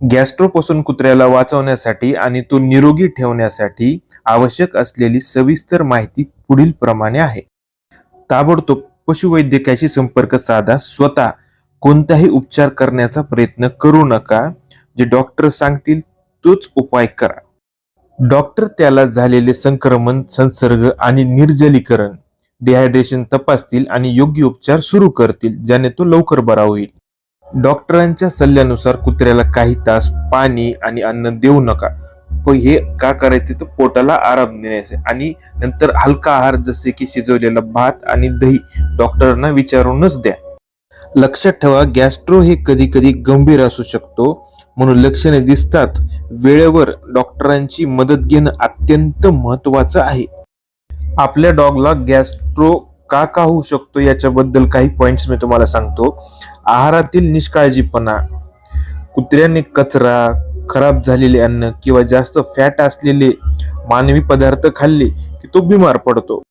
गॅस्ट्रोपासून कुत्र्याला वाचवण्यासाठी आणि तो निरोगी ठेवण्यासाठी आवश्यक असलेली सविस्तर माहिती पुढील प्रमाणे आहे. ताबडतोब पशुवैद्यकाशी संपर्क साधा. स्वतः कोणताही उपचार करण्याचा प्रयत्न करू नका. जे डॉक्टर सांगतील तोच उपाय करा. डॉक्टर त्याला झालेले संक्रमण संसर्ग आणि निर्जलीकरण डिहायड्रेशन तपासतील आणि योग्य उपचार सुरू करतील ज्याने तो लवकर बरा होईल. डॉक्टरांच्या सल्ल्यानुसार कुत्र्याला काही तास पाणी आणि अन्न देऊ नका. प हे का करायचे? तर पोटाला आराम देण्याचे. आणि नंतर हलका आहार जसे की शिजवलेला भात आणि दही डॉक्टरांना विचारूनच द्या. लक्षात ठेवा गॅस्ट्रो हे कधी कधी गंभीर असू शकतो म्हणून लक्षणे दिसतात. वेळेवर डॉक्टरांची मदत घेणं अत्यंत महत्वाचं आहे. आपल्या डॉगला गॅस्ट्रो का का होऊ शकतो याच्याबद्दल काही पॉइंट्स मी तुम्हाला सांगतो. आहारातील निष्काळजीपणा कुत्र्याने कचरा खराब झालेले अन्न किंवा जास्त फॅट असलेले मानवी पदार्थ खाल्ले की तो बिमार पडतो.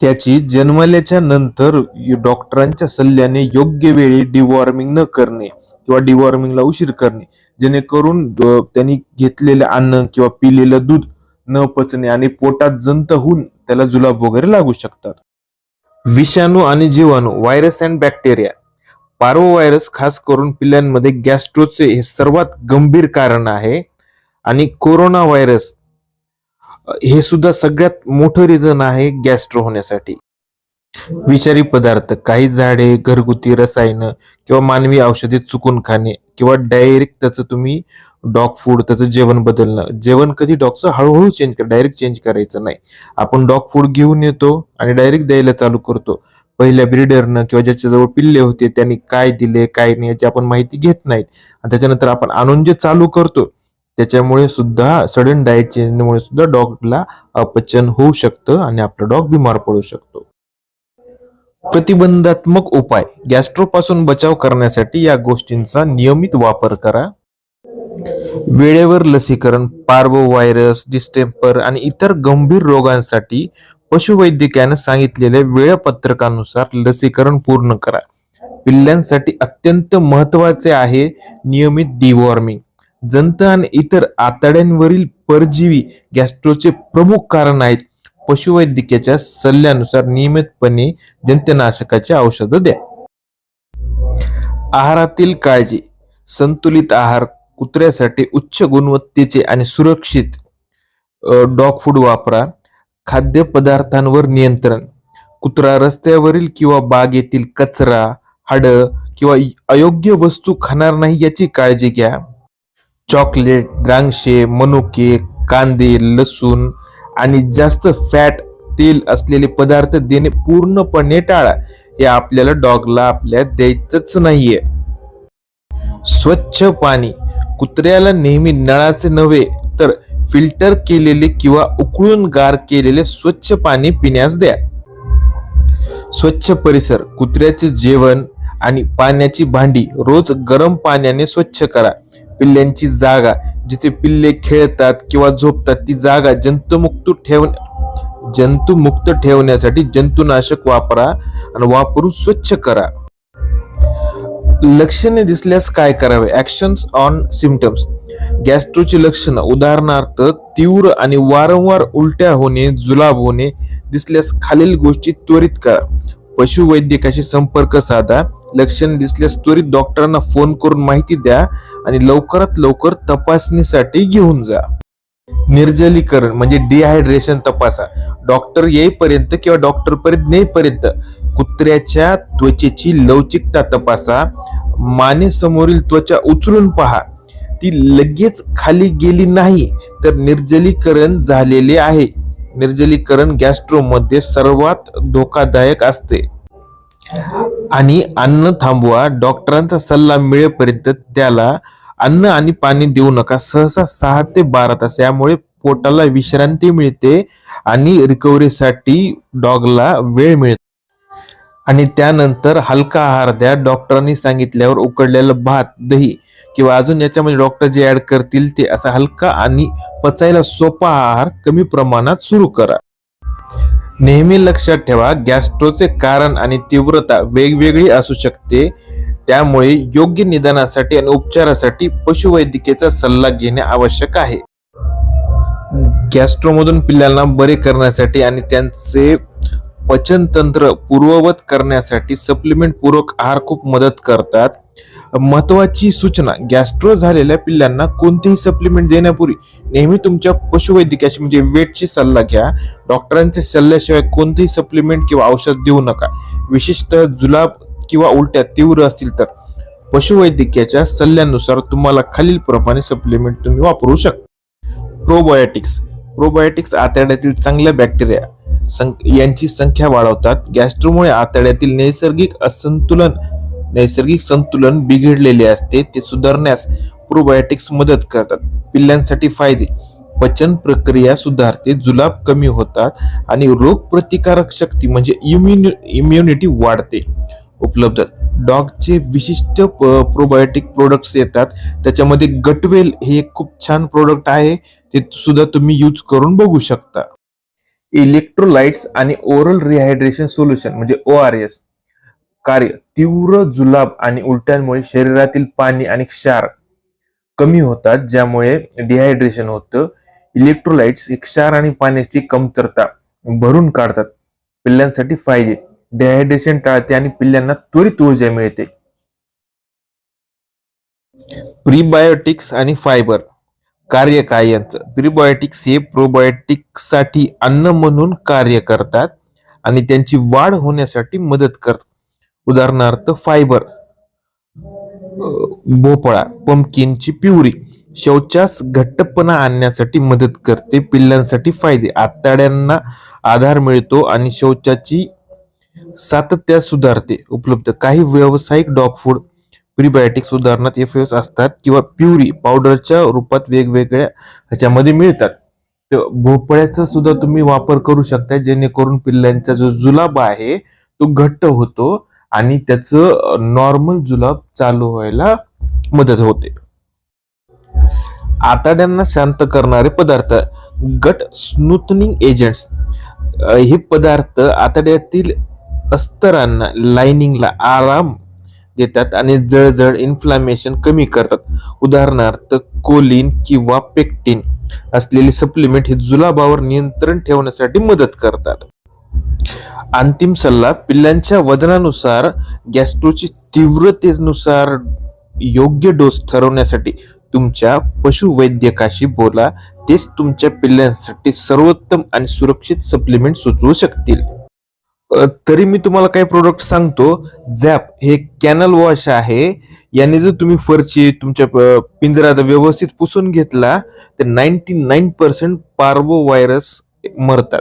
त्याची जन्मल्याच्या नंतर डॉक्टरांच्या सल्ल्याने योग्य वेळी डिवॉर्मिंग न करणे किंवा डिवॉर्मिंगला उशीर करणे जेणेकरून त्यांनी घेतलेलं अन्न किंवा पिलेलं दूध न पचणे आणि पोटात जंत होऊन त्याला जुलाब वगैरे लागू शकतात. विषाणू आणि जीवाणू virus and bacteria parvo virus खास करून पिल्लांमध्ये गॅस्ट्रोचे हे सर्वात गंभीर कारण आहे. आणि कोरोना व्हायरस हे सुद्धा सगळ्यात मोठं रिझन आहे गॅस्ट्रो होण्यासाठी. विषारी पदार्थ काही झाडे घरगुती रसायन किंवा मानवी औषधे चुकून खाणे किंवा डायरेक्ट त्याचं तुम्ही डॉग फूड त्याचं जेवण बदलणं. जेवण कधी डॉगचं हळूहळू चेंज कर डायरेक्ट चेंज करायचं नाही. आपण डॉग फूड घेऊन येतो आणि डायरेक्ट द्यायला चालू करतो. पहिल्या ब्रिडरनं किंवा ज्याच्याजवळ पिल्ले होते त्यांनी काय दिले काय नाही याची आपण माहिती घेत नाहीत. आणि त्याच्यानंतर आपण आणून जे चालू करतो त्याच्यामुळे सुद्धा सडन डाएट चेंजमुळे सुद्धा डॉगला अपचन होऊ शकतं आणि आपला डॉग बिमार पडू शकतो. प्रतिबंधात्मक उपाय. गॅस्ट्रोपासून बचाव करण्यासाठी या गोष्टींचा नियमित वापर करा. वेळेवर लसीकरण पार्वो व्हायरस डिस्टेम्पर आणि इतर गंभीर रोगांसाठी पशुवैद्यकाने सांगितलेल्या वेळापत्रकानुसार लसीकरण पूर्ण करा. पिल्लांसाठी अत्यंत महत्त्वाचे आहे नियमित डिवॉर्मिंग. जंत आणि इतर आतड्यांवरील परजीवी गॅस्ट्रोचे प्रमुख कारण आहेत पशुवैद्यकीयच्या सल्ल्यानुसार नियमितपणे जंतनाशकाचे औषधं द्या. आहारातील काळजी संतुलित आहार कुत्र्यासाठी उच्च गुणवत्तेचे आणि सुरक्षित डॉग फूड वापरा. खाद्यपदार्थांवर नियंत्रण. कुत्रा रस्त्यावरील किंवा बागेतील कचरा हाड किंवा अयोग्य वस्तू खाणार नाही याची काळजी घ्या. चॉकलेट द्राक्षे मनुके कांदे लसूण आणि जास्त फॅट तेल असलेले पदार्थ देणे पूर्णपणे टाळा. हे आपल्याला डॉगला आपल्या द्यायचंच नाहीये. स्वच्छ पाणी. कुत्र्याला नेहमी नळाचे नव्हे तर फिल्टर केलेले किंवा उकळून गार केलेले स्वच्छ पाणी पिण्यास द्या. स्वच्छ परिसर कुत्र्याचे जेवण आणि पाण्याची भांडी रोज गरम पाण्याने स्वच्छ करा. पिल्ल्यांची जागा जिथे पिल्ले खेळतात किंवा झोपतात ती जागा जंतुमुक्त ठेव जंतुमुक्त ठेवण्यासाठी जंतुनाशक वापरा आणि वापरून स्वच्छ करा. लक्षणे दिसल्यास काय करावे? ऍक्शन्स ऑन सिमटम्स गॅस्ट्रोची लक्षणं उदाहरणार्थ तीव्र आणि वारंवार उलट्या होणे जुलाब होणे दिसल्यास खालील गोष्टी त्वरित करा. पशुवैद्यकाशी संपर्क साधा. लक्षणे दिसल्यास त्वरित डॉक्टरांना फोन करून माहिती द्या आणि लवकरात लवकर तपासणीसाठी घेऊन जा. निर्जलीकरण म्हणजे डिहायड्रेशन तपासा. डॉक्टर येईपर्यंत किंवा डॉक्टर पर्यंत नेईपर्यंत कुत्र्याच्या त्वचेची लवचिकता तपासा. मानेसमोरील त्वचा उचलून पहा. ती लगेच खाली गेली नाही तर निर्जलीकरण झालेले आहे. निर्जलीकरण गॅस्ट्रोमध्ये सर्वात धोकादायक असते. आणि अन्न थांबवा. डॉक्टरांचा सल्ला मिळेपर्यंत त्याला अन्न आणि पाणी देऊ नका. सहसा सहा ते बारा तास यामुळे पोटाला विश्रांती मिळते आणि रिकव्हरीसाठी डॉगला वेळ मिळतो. आणि त्यानंतर हलका आहार द्या. डॉक्टरांनी सांगितल्यावर उकडलेलं भात दही किंवा अजून याच्यामध्ये डॉक्टर जे ऍड करतील ते असा हलका आणि पचायला सोपा आहार कमी प्रमाणात सुरू करा. नेहमी लक्षात ठेवा गॅस्ट्रोचे कारण आणि तीव्रता वेगवेगळी असू शकते. त्यामुळे योग्य निदानासाठी आणि उपचारासाठी पशुवैद्यकीचा सल्ला घेणे आवश्यक आहे. गॅस्ट्रोमधून पिल्लांना बरे करण्यासाठी आणि त्यांचे पचनतंत्र पूर्ववत करण्यासाठी सप्लिमेंट पूरक आहार खूप मदत करतात. महत्वाची सूचना गॅस्ट्रो झालेल्या पिल्लांना कोणतेही सप्लिमेंट देण्यापूर्वी नेहमी तुमच्या पशुवैद्यकाशी म्हणजे वेटची सल्ला घ्या. डॉक्टरांच्या सल्ल्याशिवाय कोणतेही सप्लिमेंट किंवा औषध देऊ नका. विशेषतः जुलाब किंवा उलट्या तीव्र असतील तर. पशुवैद्यकीयाच्या सल्ल्यानुसार तुम्हाला खालीलप्रमाणे सप्लिमेंट तुम्ही वापरू शकता. प्रोबायोटिक्स प्रोबायोटिक्स आतड्यातील चांगल्या बॅक्टेरिया सं- यांची संख्या वाढवतात. गॅस्ट्रोमुळे आतड्यातील नैसर्गिक असंतुलन नैसर्गिक संतुलन बिघडलेले असते. ते सुधारण्यास प्रोबायोटिक्स मदत करतात. पिल्लांसाठी फायदे. पचन प्रक्रिया सुधारते. जुलाब कमी होतात आणि रोग प्रतिकारक शक्ती म्हणजे इम्युनि इम्युनिटी वाढते. उपलब्ध डॉगचे विशिष्ट प्रोबायोटिक प्रोडक्ट्स येतात. त्याच्यामध्ये गटवेल हे एक खूप छान प्रोडक्ट आहे. ते सुद्धा तुम्ही यूज करून बघू शकता. इलेक्ट्रोलाइट्स आणि ओरल रिहायड्रेशन सोल्युशन म्हणजे ओ आर एस कार्य तीव्र जुलाब आणि उलट्यांमुळे शरीरातील पाणी आणि क्षार कमी होतात ज्यामुळे डिहायड्रेशन होतं. इलेक्ट्रोलाइट्स क्षार आणि पाण्याची कमतरता भरून काढतात. पिल्लांसाठी फायदे डिहायड्रेशन टाळते आणि पिल्लांना त्वरित ऊर्जा मिळते. प्रीबायोटिक्स आणि फायबर कार्य काय यांचं? प्रीबायोटिक्स हे प्रोबायोटिक्ससाठी अन्न म्हणून कार्य करतात आणि त्यांची वाढ होण्यासाठी मदत करतात. उदाहरणार्थ फायबर भोपळा पंपकिनची प्युरी शौचास घट्टपणा आणण्यासाठी मदत करते पिल्लांसाठी फायदे. आताड्यांना आधार मिळतो आणि शौचाची सातत्य सुधारते उपलब्ध. काही व्यावसायिक डॉग फूड प्रीबायोटिक्स उदाहरणार्थ एफ असतात किंवा प्युरी पावडरच्या रूपात वेगवेगळ्या ह्याच्यामध्ये मिळतात. तर भोपळ्याचा सुद्धा तुम्ही वापर करू शकता जेणेकरून पिल्लांचा जो जुलाब आहे तो घट्ट होतो आणि त्याचं नॉर्मल जुलाब चालू व्हायला मदत होते. आतड्यांना शांत करणारे पदार्थ गट स्नुतनिंग एजंट्स. हे पदार्थ आतड्यातील अस्तरांना लाइनिंगला आराम देतात आणि जळजळ इन्फ्लामेशन कमी करतात. उदाहरणार्थ कोलिन किंवा पेक्टिन असलेली सप्लिमेंट हे जुलाबावर नियंत्रण ठेवण्यासाठी मदत करतात. अंतिम सल्ला पिल्लांच्या वजनानुसार गॅस्ट्रोची तीव्रतेनुसार योग्य डोस ठरवण्यासाठी तुमच्या पशुवैद्यकाशी बोला. तेच तुमच्या पिल्लांसाठी सर्वोत्तम आणि सुरक्षित सप्लिमेंट सुचवू शकतील. तरी मी तुम्हाला काही प्रोडक्ट सांगतो. झॅप हे कॅनल वॉश आहे. याने जर तुम्ही फरची तुमच्या पिंजरात व्यवस्थित पुसून घेतला तर ninety nine percent parvo virus मरतात.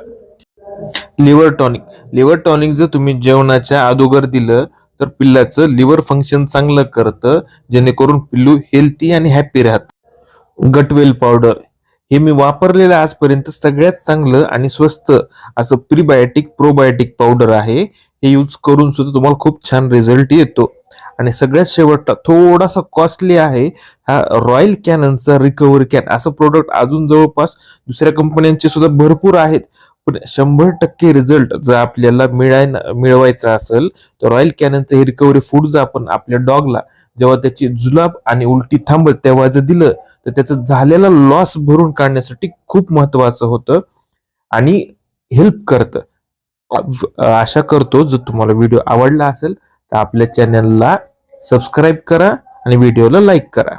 लिव्हर टॉनिक लिव्हर टॉनिक जर तुम्ही जेवणाच्या अगोदर दिलं तर पिल्लाचं लिव्हर फंक्शन चांगलं करतं जेणेकरून पिल्लू हेल्थी आणि हॅपी राहत. गटवेल पावडर हे मी वापरलेलं आजपर्यंत सगळ्यात चांगलं आणि स्वस्त असं प्रीबायोटिक प्रोबायोटिक पावडर आहे. हे यूज करून सुद्धा तुम्हाला खूप छान रिझल्ट येतो. आणि सगळ्यात शेवटचा थोडासा कॉस्टली आहे हा रॉयल कॅननचा रिकव्हरी कॅन असं प्रोडक्ट अजून जवळपास दुसऱ्या कंपन्यांचे सुद्धा भरपूर आहेत. पण शंभर टक्के रिझल्ट जर आपल्याला मिळाय मिळवायचा असेल तर रॉयल कॅननचं हे रिकव्हरी फूड जर आपण आपल्या डॉगला जेव्हा त्याची जुलाब आणि उलटी थांबत तेव्हा जर दिलं तर त्याचं झालेला लॉस भरून काढण्यासाठी खूप महत्वाचं होतं आणि हेल्प करतं. आशा करतो जर तुम्हाला व्हिडिओ आवडला असेल तर आपल्या चॅनलला सबस्क्राईब करा आणि व्हिडिओला लाईक करा.